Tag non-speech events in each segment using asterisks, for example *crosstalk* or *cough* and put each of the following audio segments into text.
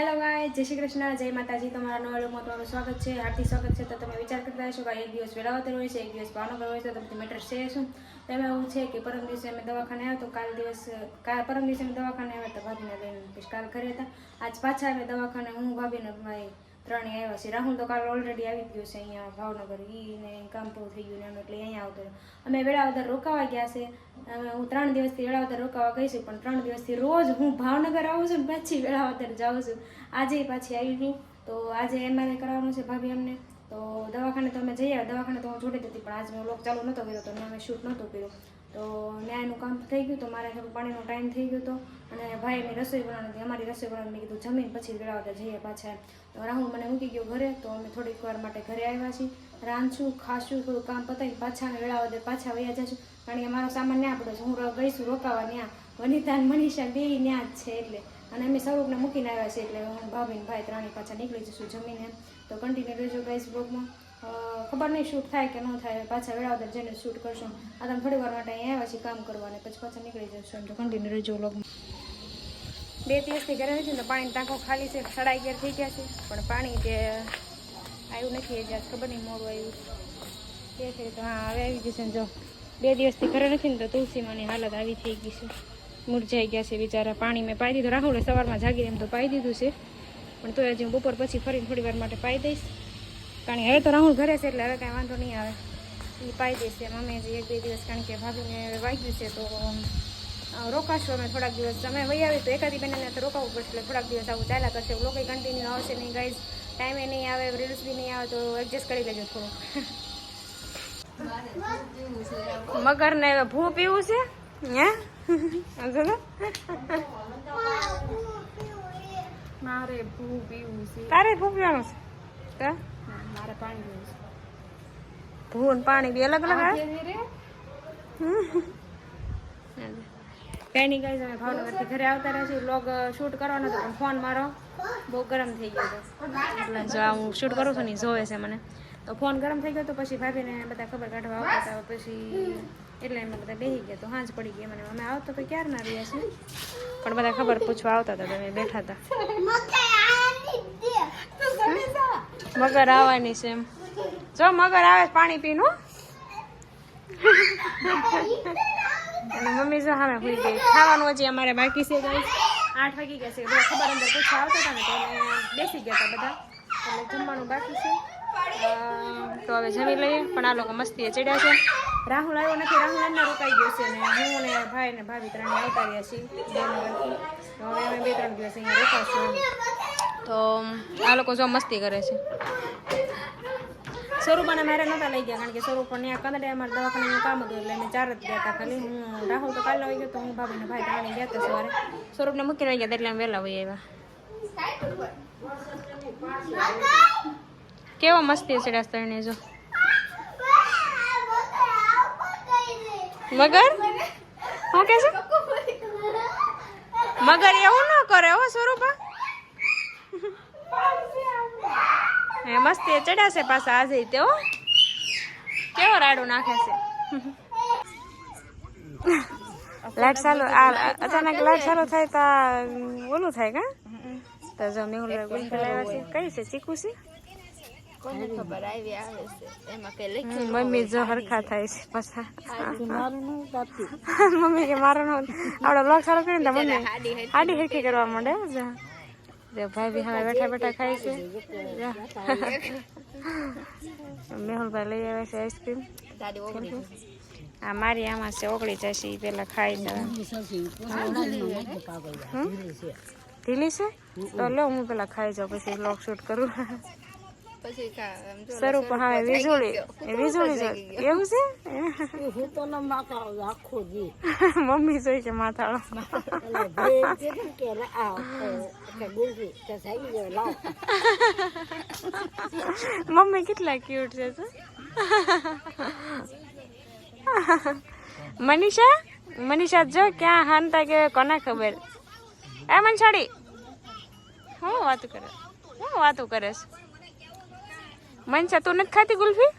Hello ગાય જય શ્રી કૃષ્ણ, જય માતાજી, તમારા નવા લોકમાં તમારું સ્વાગત છે, હાર્દિક સ્વાગત છે. તો તમે વિચાર કરતા હશો કે એક દિવસ વેળાવતર હોય છે, એક દિવસ ભાવનગર હોય છે, તો બધી મેટર છે શું? તો એમાં એવું છે કે પરમ દિવસે અમે દવાખાને આવ્યા તો કાલ દિવસ, કાલ પરમ દિવસે અમે દવાખાને આવ્યા તો ભાભીને લઈને કાલ ઘરે હતા. આજ પાછા અમે દવાખાને, હું ભાભીને ભાઈ ત્રણેય આવ્યા છે. રાહુલ તો કાલ ઓલરેડી આવી ગયો છે અહીંયા ભાવનગર. ઈને કામ પૂરું થઈ ગયું એટલે અહીંયા આવતો. અમે વેળાવદર રોકાવા ગયા છે. અમે હું ત્રણ દિવસથી વેળાવદર રોકાવા ગઈ છું, પણ ત્રણ દિવસથી રોજ હું ભાવનગર આવું છું પછી વેળાવદર જાઉં છું. આજે પાછી આવી છું તો આજે એમઆરઆઈ કરાવવાનું છે ભાભી અમને. તો દવાખાને તો અમે જઈ આવ્યા. દવાખાને તો હું જોડે હતી પણ આજે મેં લોક ચાલુ નહોતો કર્યો, તો મેં શૂટ નહોતું કર્યું. તો ન્યાયનું કામ થઈ ગયું તો મારે થોડું પાણીનો ટાઈમ થઈ ગયો હતો અને ભાઈની રસોઈ બનાવવાની અમારી રસોઈ બનાવવાની મેં કીધું જમીન પછી વેળાવદર જઈએ પાછા તો રાહુલ મને મૂકી ગયો ઘરે. તો અમે થોડીક વાર માટે ઘરે આવ્યા છીએ. રાંધશું, ખાશું, થોડું કામ પતાવી પાછા વેળાવદર પાછા વયા જશું. કારણ કે મારો સામાન ન્યા પડ્યો છે. હું ગઈશું રોકાવા ત્યાં વનિતા મનીષા બે ત્યાં જ છે એટલે. અને અમે સ્વરૂપને મૂકીને આવ્યા છે એટલે હું ભાભીને ભાઈ ત્રણેય પાછા નીકળી જશું જમીને તો કન્ટિન્યુ રહેજો ગાઈસ બ્લોગમાં ખબર નહીં શૂટ થાય કે ન થાય, પાછા વેળાવદર જઈને શૂટ કરશું. આ તમે થોડી વાર માટે અહીંયા આવ્યા છીએ કામ કરવા પછી પાછા નીકળી જશું એમ તો કન્ટિન્યુ રહેજો બ્લોગમાં બે દિવસથી ઘરે નથી તો પાણીની ટાંકો ખાલી છે સાડા અગિયાર થઈ ગયા છે. પણ પાણી તે આવ્યું નથી એ જ્યાં ખબર નહીં મોડું આવ્યું. કે તો, હા, હવે આવી જશે જો. બે દિવસથી ઘરે નથી ને તો તુલસીમાંની હાલત આવી થઈ ગઈ છે. મુરઝાઈ ગયા છે બિચારા. પાણી મેં પાઈ દીધું. રાહુલે સવારમાં જાગીને એમ તો પાઈ દીધું છે. પણ તો હજી હું બપોર પછી ફરીને થોડી વાર માટે પાઈ દઈશ. કારણ હવે તો રાહુલ ઘરે છે એટલે હવે કાંઈ વાંધો નહીં આવે. એ પાઈ દેશે મમ્મી હજી એક બે દિવસ કારણ કે ભાભીને વાગ્યું છે તો રોકાશું અમે થોડાક દિવસ. અમે વહી આવી તો એકાદી બેનને તો રોકાવું પડશે એટલે થોડાક દિવસ આવું ચાલ્યા કરશે. લોકો કન્ટિન્યુ આવશે નહીં ગાઈઝ ટાઈમે નહીં આવે રીલ્સ બી નહીં આવે તો એડજસ્ટ કરી લેજો થોડુંક. મગર ને ભૂ પીવું છે? હે? મારે ભૂ પીવું છે. તારે ભૂ પીવાનું છે? મારે પાણી જોઈએ છે. ભૂન પાણી બી અલગ અલગ કઈ નહીં કઈ અમે ભાવનગરથી ઘરે આવતા રહ્યા છીએ. વ્લોગ શૂટ કરવાનો હતો પણ ફોન મારો બહુ ગરમ થઈ ગયો હતો. એટલે જો હું શૂટ કરું છું ને જોવે છે મને. તો ફોન ગરમ થઈ ગયો તો પછી ભાભીને બધા ખબર કાઢવા આવતા હતા પછી એટલે અમે બધા બેસી ગયા. તો હાંજ પડી ગઈ મને. અમે આવતો તો ક્યારે ના રહ્યા છીએ? પણ બધા ખબર પૂછવા આવતા હતા તમે બેઠા હતા. મગર આવવાની છે એમ. જો મગર આવે પાણી પીનું. અને મમ્મી જો સામે ભૂલી ગઈ. ખાવાનું હજી અમારે બાકી છે ગઈ આઠ વાગી ગયા છે. બધા ખબર અંદર પૂછા આવતા હતા ને તો અમે બેસી ગયા હતા બધા. એટલે જમવાનું બાકી છે. તો હવે જમી લઈએ. પણ આ લોકો મસ્તીએ ચડ્યા છે. રાહુલ આવ્યો નથી. રાહુલ એમને રોકાઈ ગયો છે ને હું ને ભાઈ ને ભાભી ત્રણે આવતા રહ્યા છીએ. હવે અમે બે ત્રણ દિવસ અહીંયા રોકાશું. તો આ લોકો જો મસ્તી કરે છે. સ્વરૂપાને મારે નહોતા લઈ ગયા કારણ કે સ્વરૂપ પણ ત્યાં કંદડે અમારે દવાખાનાનું કામ હતું એટલે અમે ચાર જ ગયા હતા ખાલી. હું રાહુલ તો કાલે આવી ગયો તો હું ભાભીને ભાઈ ત્રણે ગયા હતા સવારે. સ્વરૂપને મૂકીને ગયા એટલે અમે વહેલા વહી આવ્યા. કેવો મસ્તી છે રસ્તા જો. મગર? હું કે છે? મગર એવું ન કરે હો સ્વરૂપા. એ મસ્તી ચડ્યા છે પાછા આજે તેઓ હો. કેવો રાડું નાખે છે. લાઈટ ચાલુ આ અચાનક લાઈટ ચાલુ થાય તો ઓલું થાય કા? તો જો મેહુલ કઈ છે. ચીકુ છે? કોને ખબર આવી આવે છે. એમાં કઈ લઈ મમ્મી જો હરખા થાય છે પાછા. મારું નું બાપી *laughs* મમ્મી કે મારો નો આવડો લોક સારો કરીને તો મમ્મી હાડી હરખી કરવા માંડે ભાઈ બી હવે બેઠા બેઠા ખાય છે. મેહુલભાઈ લઈ આવે છે આઈસ્ક્રીમ. આ મારી આમાં છે ઓગળી જશે એ પેલા ખાઈ જવા ઢીલી છે? તો લો હું પેલા ખાઈ જાઉં પછી લોક શૂટ કરું. જો સ્વરૂપ હવે વીજળી વીજળી એવું છે? મમ્મી જોઈ છે માથાળો. મમ્મી કેટલા ક્યુટ છે મનીષા? મનીષા જો ક્યાં હાનતા કે કોને ખબર? એ મનસાડી હું વાતું કરે? હું વાતું કરે મનસા તું નથી ખાતી ગુલ્ફી?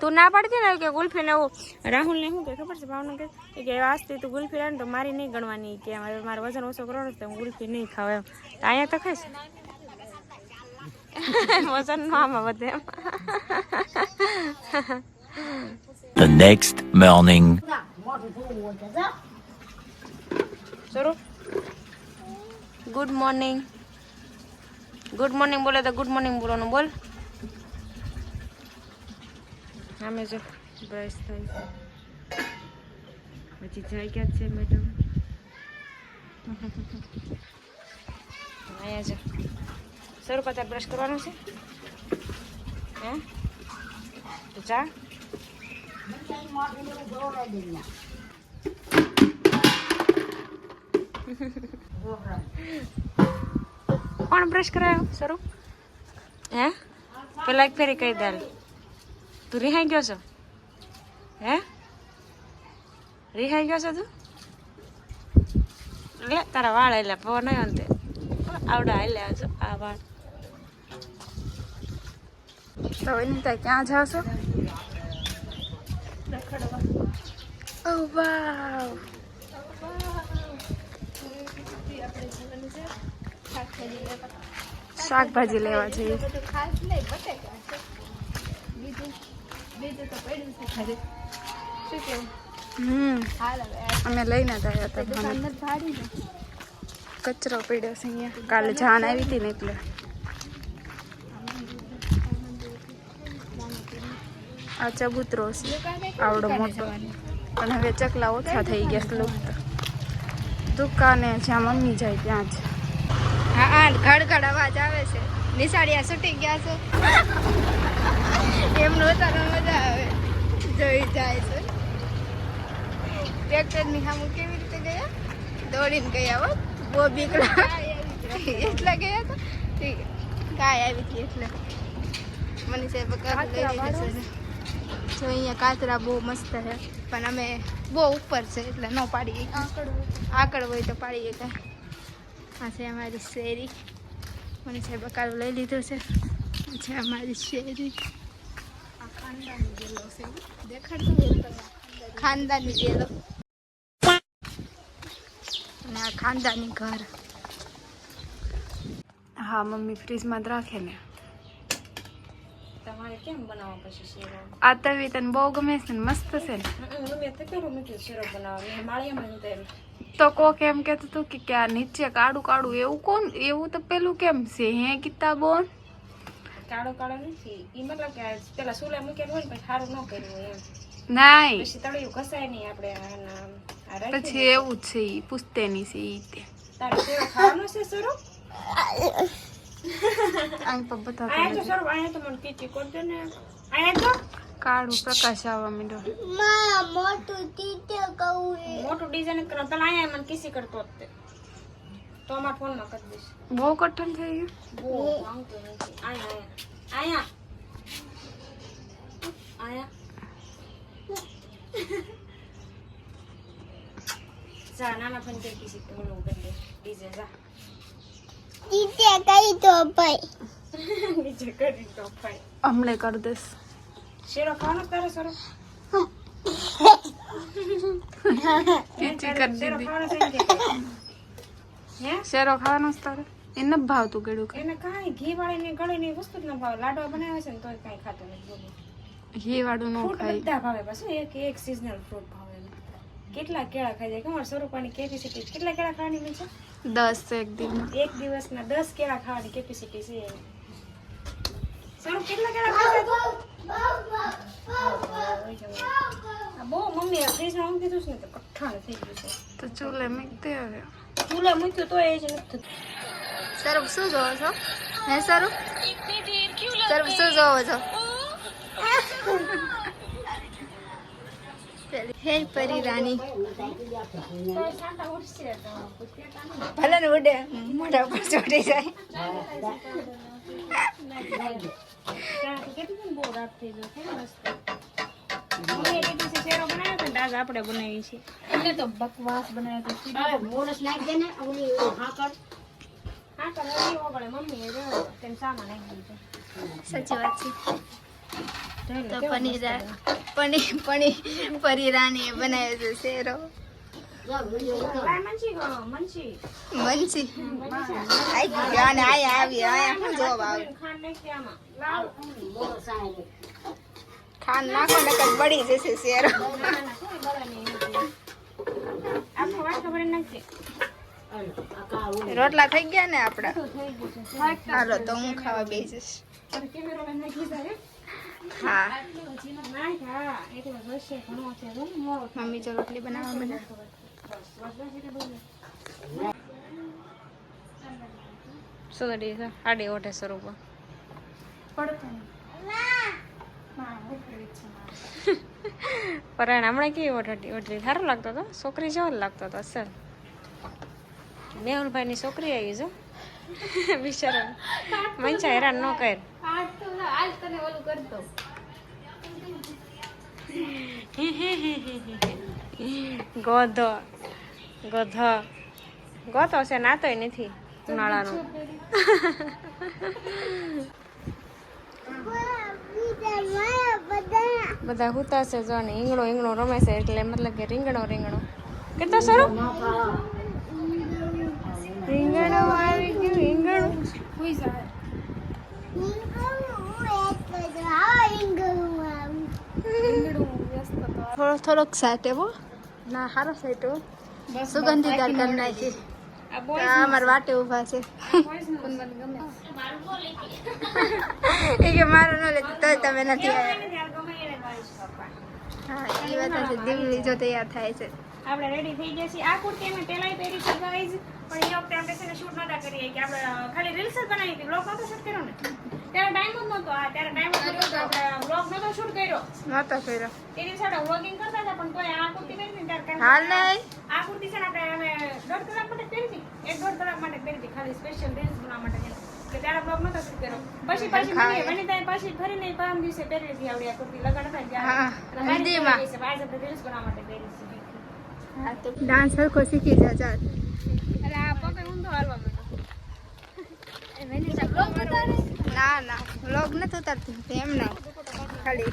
તું ના પાડતી ને કે ગુલ્ફી એવું રાહુલ ને શું કે ખબર છે ભાવનું કે કે આજથી તું ગુલ્ફી લાવે ને તો મારી નહીં ગણવાની કે મારે મારું વજન ઓછો છે તો હું ગુલ્ફી નહીં ખાવ એમ. અહીંયા તો ખાઈશ. *laughs* વજન નો આમાં વધે The next morning. Good morning good morning બોલે તો ગુડ મોર્નિંગ બોલવાનું બોલ. આમે જો બ્રશ થાય. પછી જઈ ક્યાં છે મેડમ અહીંયા જો. શરૂ કરતા બ્રશ કરવાનું છે? હે? તો જા. કોણ બ્રશ કરાયો? સરું હે? પેલા એક ફેરી કહી દે તું રિહાઈ ગયો છો? હે? રિહાઈ ગયો છો તું? લે તારા વાળ એટલે પવન આવ્યો ને તે. આવડા હાલે આવજો આ વાળ. તો વિનીતા ક્યાં જાવ છો ઓ વાવ. શાકભાજી લેવા જઈએ. હમ. અમે લઈને આવ્યા હતા. કચરો પડ્યો છે અહીંયા. કાલે જાન આવી હતી ને એટલે. આ ચબૂતરો છે. આવડો મોટો. પણ હવે ચકલા ઓછા થઈ ગયા લુપ્ત દુકાને જ્યાં મમ્મી જાય ત્યાં જ. હા હા ઘડઘડ અવાજ આવે છે. નિશાળિયા છૂટી ગયા છે. એમનો તારો મજા આવે. જોઈ જાય છે. ટ્રેક્ટરની સામું કેવી રીતે ગયા? દોડીને ગયા હો. બહુ બીકડા. એટલા ગયા તો ઠીક. ગાય આવી હતી એટલે. મને સાહેબ કાંકરા લઈ લીધા છે જો અહીંયા કાતરા બહુ મસ્ત છે. પણ અમે બહુ ઉપર છે એટલે ન પાડીએ. આકડ હોય તો. પાડીએ કાંઈ. આ છે અમારી શેરી. મને સાહેબ બકાલું લઈ લીધું છે. છે અમારી શેરી. ખાનદાની જેલો. તો અને આ ખાનદાની ઘર. હા મમ્મી ફ્રીજમાં જ રાખે ને. તમારે કેમ બનાવવા પછી શેરો આ તવી તને બહુ ગમે છે ને મસ્ત છે ને. તો તો કોક એમ કહેતું હતું કે આ નીચે કાળું કાળું એવું કોણ? એવું તો પેલું કેમ છે? હે કિતાબોન કાળો કાળો નથી એ મતલબ કે આ પેલા સુલા મૂકેલું હોય ને પછી સારું ન કર્યું હોય એમ નાઈ પછી તળિયું ઘસાય નહીં આપણે આના આ રાખી પછી એવું જ છે ઈ પુસ્તેની છે ઈ તે તારે શેરો ખાવાનો છે સ્વરૂપ અહીં પર બતાવતો આયા તો નથી સ્વરૂપ આયા તો મને કીચી કરી દે ને આયા તો કાળું પ્રકાશ આવવા માંડ્યો મોટું ડિઝાઇન કરો પેલા આયા મને કિસી કરતો જ તે તો અમારા ફોનમાં કરી દઈશ. બહુ કઠણ થઈ ગયું? બહુ માંગતો નથી આયા આયા. આયા. જા નાના ફોન કરી કિસી તો ઓલું કરી દે. ડીજે જા. ડીજે કરી તો ભાઈ. *laughs* હમણે કરી દઈશ. શેરો ખાવાનો તારે સરો *laughs* *laughs* ચીચી કરી દીધી. હે શેરો ખાવાનો જ તારે. એને ભાવતું ગળ્યું એને કાંઈ ઘી વાળી ને વાળીને ગળીની વસ્તુ જ ન ભાવે. લાડવા બનાવે છે ને તોય કાંઈ ખાતું નથી ઘી વાળું ન ખાય. બધા ભાવે પાછું. એક એક સિઝનલ ફ્રૂટ ભાવે કેટલા કેળા ખાઈ જાય. ખબર સ્વરૂપાની કેપેસિટી કેટલા કેળા ખાવાની છે દસ એક દિવસ. એક દિવસના દસ કેળા ખાવાની કેપેસિટી છે. સ્વરૂપ કેટલા કેળા છે બહુ મમ્મી ફ્રીજમાં મૂકી દીધું છે ને તો કઠણ થઈ ગયું છે. તો ચૂલે મૂકતે હવે. ચૂલે મૂક્યું તો એ જ નથી થતું. સ્વરૂપ શું જોવો છો? હે સર? સ્વરૂપ શું જોવો છો? હે પરી રાની ભલે ને ઉડે મોઢા ઉપર ચોટી જાય. કેટલી મસ્ત આપણે બનાવી છે. એટલે તો બકવાસ બનાવ્યો તો હવે મોરસ નાખી દે ને ઓલી હાકર હા ઓગળે. તેમ સામાન નાખી દીધો. સાચી વાત છે. તો પનીર પનીર પનીર પરી બનાવ્યો છે શેરો. મનસી આઈ ગયો આયા આવી આયા શું જોબ આવે? ખાંડ નાખો ને કઈ બળી જશે શેરો. રોટલા થઈ ગયા ને આપણા હાલો તો હું ખાવા બેસીશ હા. મમ્મી જો રોટલી બનાવવા બધા શું છે આડી ઓઢે સ્વરૂપ પરાણ હમણાં કેવી ઓઢી ઓઢી સારો લાગતો હતો? છોકરી જેવો જ લાગતો હતો, અસલ. મેહુલભાઈ ની છોકરી આવી જો બિચારા. મંચા હેરાન ન કર. ગોધો. ગોધો. ગોતો છે, નાતોય નથી ઉનાળાનો. બધા હુતા છે જો ને ઈંગણો ઈંગણો રમે છે એટલે મતલબ કે રીંગણો રીંગણો. કેટલો સારો? રીંગણો આવી ગયું રીંગણો થોડો થોડોક સાટે ના સારો સાઈટો સુગંધીદાર કરી નાખી. વાટે ઊભા છે. *laughs* એ કે મારું ન લે તોય તમે નથી આવ્યા એ વાત છે દીવલી જો તૈયાર થાય છે આપણે રેડી થઈ ગયા છીએ આ કુર્તી અમે પહેલાંય પહેરી છે ગાઈઝ પણ એ વખતે આપણે છે ને શૂટ નહોતા કરીએ કે આપણે ખાલી રીલ્સ જ બનાવી હતી બ્લોગ નહોતો શૂટ કર્યો ને ત્યારે ટાઈમ જ નહોતો આ ત્યારે ટાઈમ જ નહોતો આપણે બ્લોગ નહોતો શૂટ કર્યો નતો કર્યો એ દિવસે આપણે વ્લોગિંગ કરતા હતા પણ તોય આ કુર્તી પહેરી હતી ને ત્યારે હાલ નહીં આ કુર્તી છે ને આપણે અમે દોઢ કલાક માટે પહેરી હતી એક દોઢ કલાક માટે પહેરી હતી ખાલી સ્પેશિયલ રીલ્સ બનાવવા માટે. કે ત્યારે બ્લોગ નતો શૂટ કર્યો? પછી પછી. મને પછી ફરી ફરીને પરમ દિવસે પહેરી લીધી આવડી આ કુર્તી હતા ત્યારે અને હલ્દીમાં. આજે આપણે રીલ્સ બનાવવા માટે પહેરી છે. હા તો ડાન્સ સરખો શીખી જા જા. અરે આ પગે ઊંધો હાલવા માંડ્યો. ના ના વ્લોગ નથી ઉતારતી એમ ના. ખાલી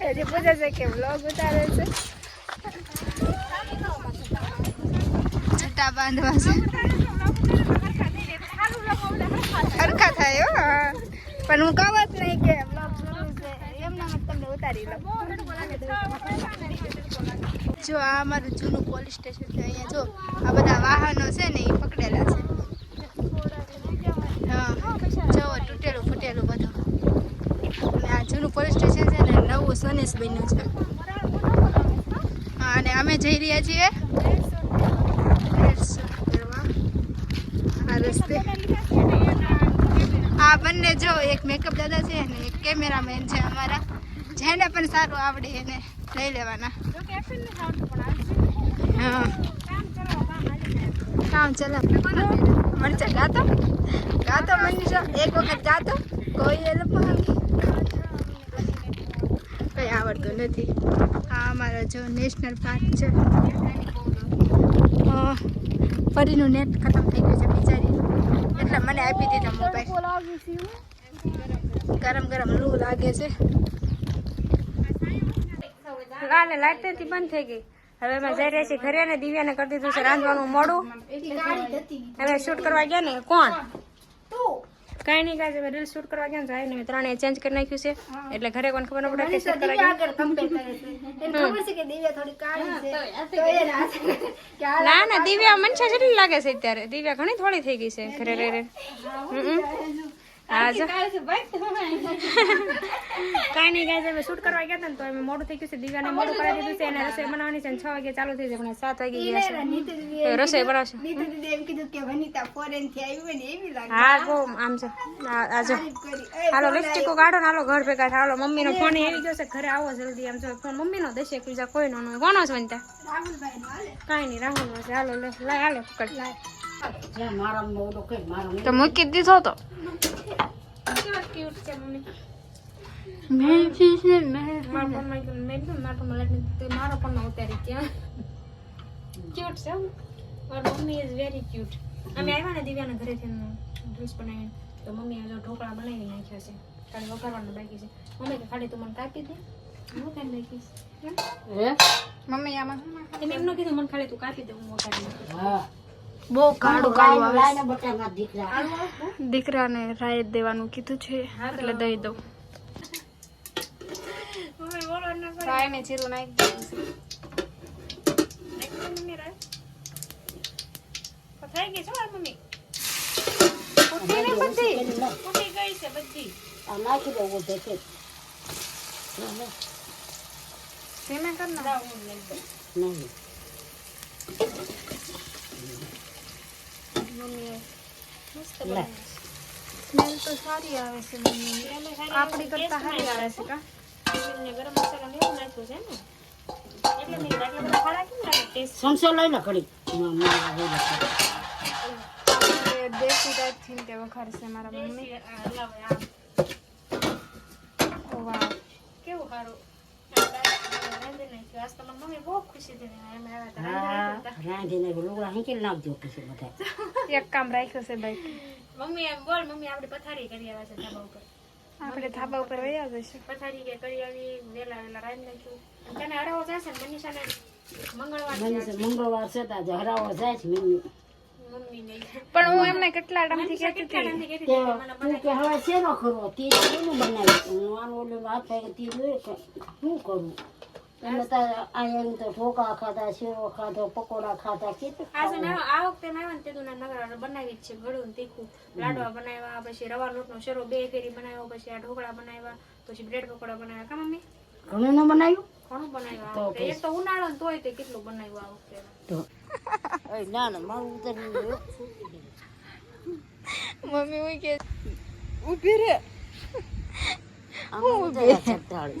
હજી પૂછે છે કે વ્લોગ ઉતારે છે. છૂટા બાંધવા છે. હરખા થાય હો. પણ હું કહું જ નહીં કે વ્લોગ શરૂ છે. એમના માટે તમને ઉતારી લઉં. જો આ અમારું જૂનું પોલીસ સ્ટેશન છે અહીંયા. જો આ બધા વાહનો છે ને એ પકડેલા છે. હા. જો, તૂટેલું ફૂટેલું બધું. અને આ જૂનું પોલીસ સ્ટેશન છે ને નવું સનેશ બન્યું છે. હા, અને અમે જઈ રહ્યા છીએ. આ રસ્તે. આ બંને જો એક મેકઅપ દાદા છે અને એક કેમેરામેન છે અમારા. જેને પણ સારું આવડે એને લઈ લેવાના. કામ ચલાવ મનસા ગાતો ગાતો મનીષા એક વખત ગાતો કોઈ એ લોકો કઈ આવડતું નથી. આ અમારો જો નેશનલ પાર્ક છે. ફરીનું નેટ ખતમ થઈ ગયું છે બિચારી. એટલે મને આપી દીધા મોબાઈલ ગરમ ગરમ લૂ લાગે છે. કાલે લાઈટ નથી બંધ થઈ ગઈ. હવે અમે જઈ રહ્યા છીએ ઘરે ને દિવ્યાને કરી દીધું છે રાંધવાનું મોડું. હવે શૂટ કરવા ગયા ને કોણ? કઈ નહીં કાંઈ રીલ શૂટ કરવા ગયા ને તો આવીને ત્રણે ચેન્જ કરી નાખ્યું છે. એટલે ઘરે કોઈને ખબર ન પડે કે શૂટ કરવા ગયા. ના ના દિવ્યા મનસા જેટલી લાગે છે અત્યારે. દિવ્યા ઘણી થોડી થઈ ગઈ છે ઘરે રહી રહી. જો નહીં કાંઈ અમે શૂટ કરવા ગયા હતા ને તો અમે મોડું થઈ ગયું છે. દિવ્યાને મોડું કરાવી દીધું છે અને રસોઈ બનાવવાની છે છ વાગે ચાલુ થઈ પણ સાત વાગે ગયા છે. રસોઈ બનાવશે. એમ કીધું કે વનિતા ફોરેનથી આવી હોય ને એવી લાગે. હા બહુ આમ છે. હાલો લિપસ્ટિકો કાઢો ને હાલો ઘર ભેગા હાલો મમ્મીનો ફોન આવી ગયો છે. ઘરે આવો જલ્દી. આમ જો ફોન મમ્મીનો દેશે બીજા કોઈનો નહીં કોનો છે વનિતા? રાહુલભાઈ નો હાલે. કાંઈ નહીં રાહુલ છે. હાલો લે લાય હાલે પકડ. મારા તો મૂકી દીધો તો મમ્મી. મમ્મી અમે આવ્યા ને દિવ્યાના ઘરેથી બનાવીને તો મમ્મીએ જો ઢોકળા બનાવી નાખ્યા છે ખાલી વઘારવાનું બાકી છે મમ્મી કે ખાલી તું મને કાપી દે હું કાંઈ નાખીશ મમ્મી આમાં? એમ ન કીધું મને ખાલી તું કાપી દે હું વઘારી નાખીશ હા બહુ કાળું કાળું આવે દીકરાને રાય દેવાનું કીધું છે. એટલે દઈ દઉં. ન કરે. રાય ને જીરું નાખી દઉં છે. નાખી દે મમ્મી રાય તો થઈ ગઈ છે મારી મમ્મી ફૂટી ને બધી ફૂટી ગઈ છે બધી આ નાખી દઉં બધે છે ધીમે કર ને લાવ હું લઈ દઉં નહીં મમ્મી મસ્ત. સ્મેલ તો સારી આવે છે મમ્મી આપણી કરતા સારી આવે છે કા? ને ગરમ મસાલો ને એવું નાખ્યું છે ને. એટલે આટલા બધા ખાડા કેમ લાગે ટેસ્ટ સંસો લઈ લે ઘડી છે. દેશી ટાઈપથી તે વખારશે મારા મમ્મી. કેવું સારું રાંધીને લુગડા હિંચી નાખજો પછી બધા. *laughs* એક કામ રાખ્યું છે ભાઈ મમ્મી એમ બોલ મમ્મી આપણે પથારી કરી આવ્યા છે ધાબા ઉપર. આપણે ધાબા ઉપર વયા છે પથારી કે કરી આવી વેલા વેલા રાંધી નાખ્યું. અને તને હરાવો જશે ને મનીષાને મંગળવાર મંગળવાર છે તો આજે હરાવવા જાય છે મમ્મી. મમ્મી પણ હું એમને કેટલા ટાઈમથી કહેતી હતી? તે હતી કે મને તું કે હવે શેનો કરવો તે એનું હું આનું ઓલું હાથ પગે તે જોયું શું કરું? એમને તો અહીંયા તો ઢોકા ખાધા શેરો ખાધો પકોડા ખાધા કેટલું આજે મેં આ વખતે મેં આવ્યા ને તે નગરા નગર બનાવી જ છે ગળું ને તીખું. લાડવા બનાવ્યા પછી રવા લોટનો શેરો બે ફેરી બનાવ્યો પછી આ ઢોકળા બનાવ્યા પછી બ્રેડ પકોડા બનાવ્યા. કા મમ્મી? ઘણું ન બનાવ્યું? ઘણું બનાવ્યું એક તો ઉનાળો ને તોય તે કેટલું બનાવ્યું આ વખતે. તો ના ના મારું ઉતરી મમ્મી હું કે ઊભી રે હું ઊભી ચટાળી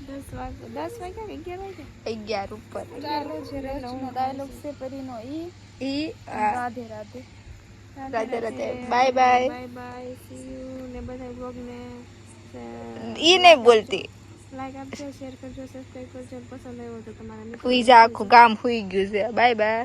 દસ વાગે દસ વાગ્યા અગિયાર વાગે અગિયાર ઉપર. ઈ. હા. રાધે રાધે. બાય બાય ઈ નહીં બોલતી. હુઈ જા આખું ગામ હુઈ ગયું છે. Bye bye